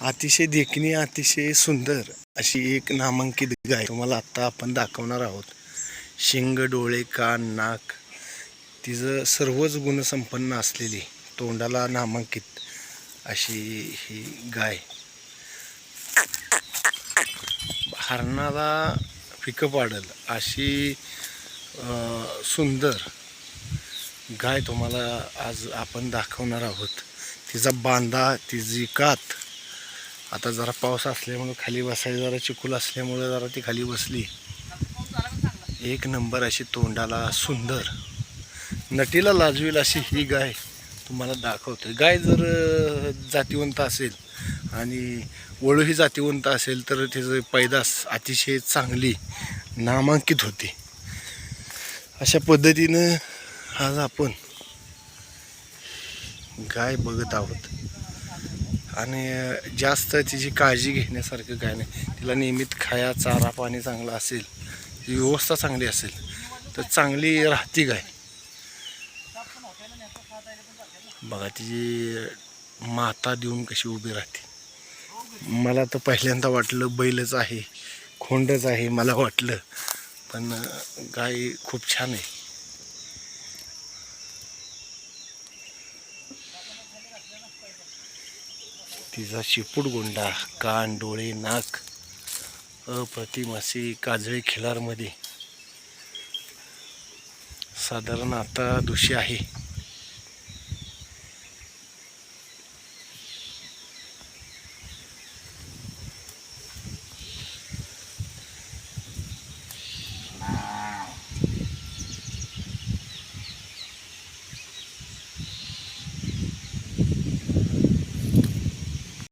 अतिशय देखणी अतिशय सुंदर अशी एक नामांकित गाय तुम्हाला आत्ता आपण दाखवणार आहोत. शिंग डोळे कान नाक तिचं सर्वच गुणसंपन्न असलेली तोंडाला नामांकित अशी ही गाय. हरणाला पिकं पाडल अशी सुंदर गाय तुम्हाला आज आपण दाखवणार आहोत. तिचा बांधा तिची कात. आता जरा पाऊस असल्यामुळं खाली बसायला जरा चिकूल असल्यामुळं जरा ती खाली बसली. एक नंबर अशी तोंडाला सुंदर. नटीला लाजवेल अशी ही गाय तुम्हाला दाखवते गाय जर जातीवंत असेल आणि वळूही जातीवंत असेल तर तिचं पैदास अतिशय चांगली नामांकित होते. अशा पद्धतीनं आज आपण गाय बघत आहोत. आणि जास्त तिची काळजी घेण्यासारखं काय नाही. तिला नियमित खाया चारा पाणी चांगलं असेल व्यवस्था चांगली असेल तर चांगली राहती गाय. बघा तिची माता देऊन कशी उभी राहते. मला तर पहिल्यांदा वाटलं बैलच आहे खोंडच आहे मला वाटलं. पण गाय खूप छान आहे. तिचा चिपूटगोंडा कान डोळे नाक अप्रतिम असे काजळे खिलारमध्ये. साधारण आता दुषी आहे.